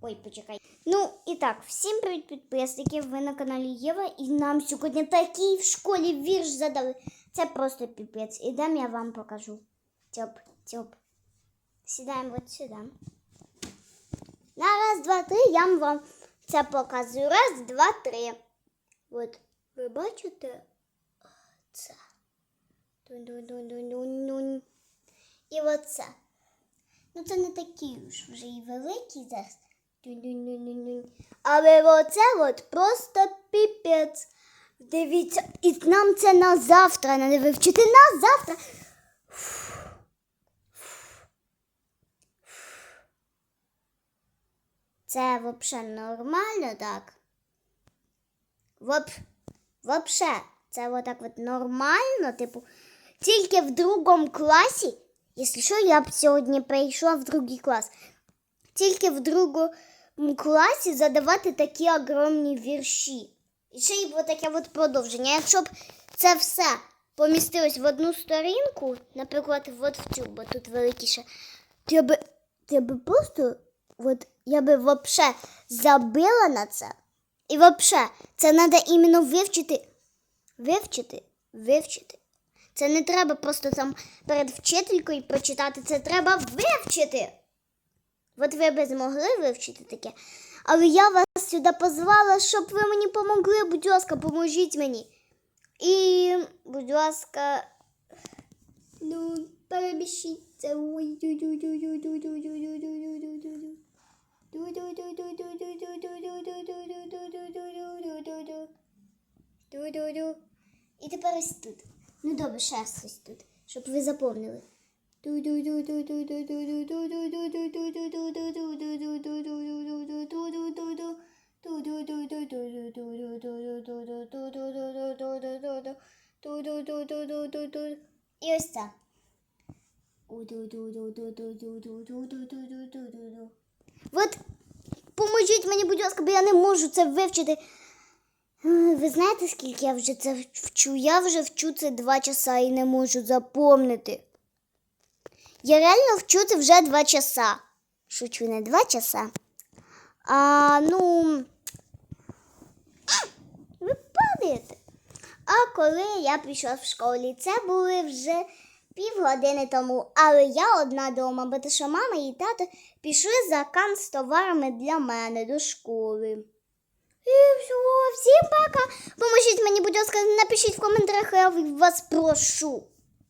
Ой, почекай. Ну і так, всім привіт, підписники. Ви на каналі Єва, і нам сьогодні такий в школі вірш задали. Це просто піпець. Ідем, я вам покажу. Тьоп, тьоп. Сідаємо от сюди. На раз, два, три, я вам це показую. Раз, два, три. От, ви бачите? Це. Тун-тун-тун-тун-тун. І оце. Ну, це не такі ж вже і великі зараз. Але оце от просто піпець. Дивіться, і нам це на завтра треба вивчити. На завтра. Це взагалі нормально так? Воп... Вообще, це отак от нормально, типу, тільки в другому класі, якщо що, я б сьогодні прийшла в другий клас, тільки в другому класі задавати такі огромні вірші. І ще й таке от продовження. Якщо б це все помістилось в одну сторінку, наприклад, от в цю, бо тут великіше, то я би, я би просто, от, я би вообще забила на це. І вообще, це треба іменно вивчити. Вивчити, вивчити. Це не треба просто там перед вчителькою прочитати, це треба вивчити. От ви би змогли вивчити таке. Але я вас сюди позвала, щоб ви мені помогли, будь ласка, поможіть мені. І, будь ласка, ну, переміщіться. І тепер ось тут. Ну добре, ще раз ось тут, щоб ви запомнили. І ось це. От поможіть мені, будь ласка, бо я не можу це вивчити. Ви знаєте, скільки я вже це вчу? Я вже вчу це два часа і не можу запомнити. Я реально вчу це вже два часа. Шучу не два часа. А, ну. Ви падаєте. А коли я прийшла в школі, це були вже півгодини тому. Але я одна дома, бо то що мама і тато пішли за кан з товарами для мене до школи. І все, всім пока. Поможіть мені, будь ласка, напишіть в коментарях, я вас прошу.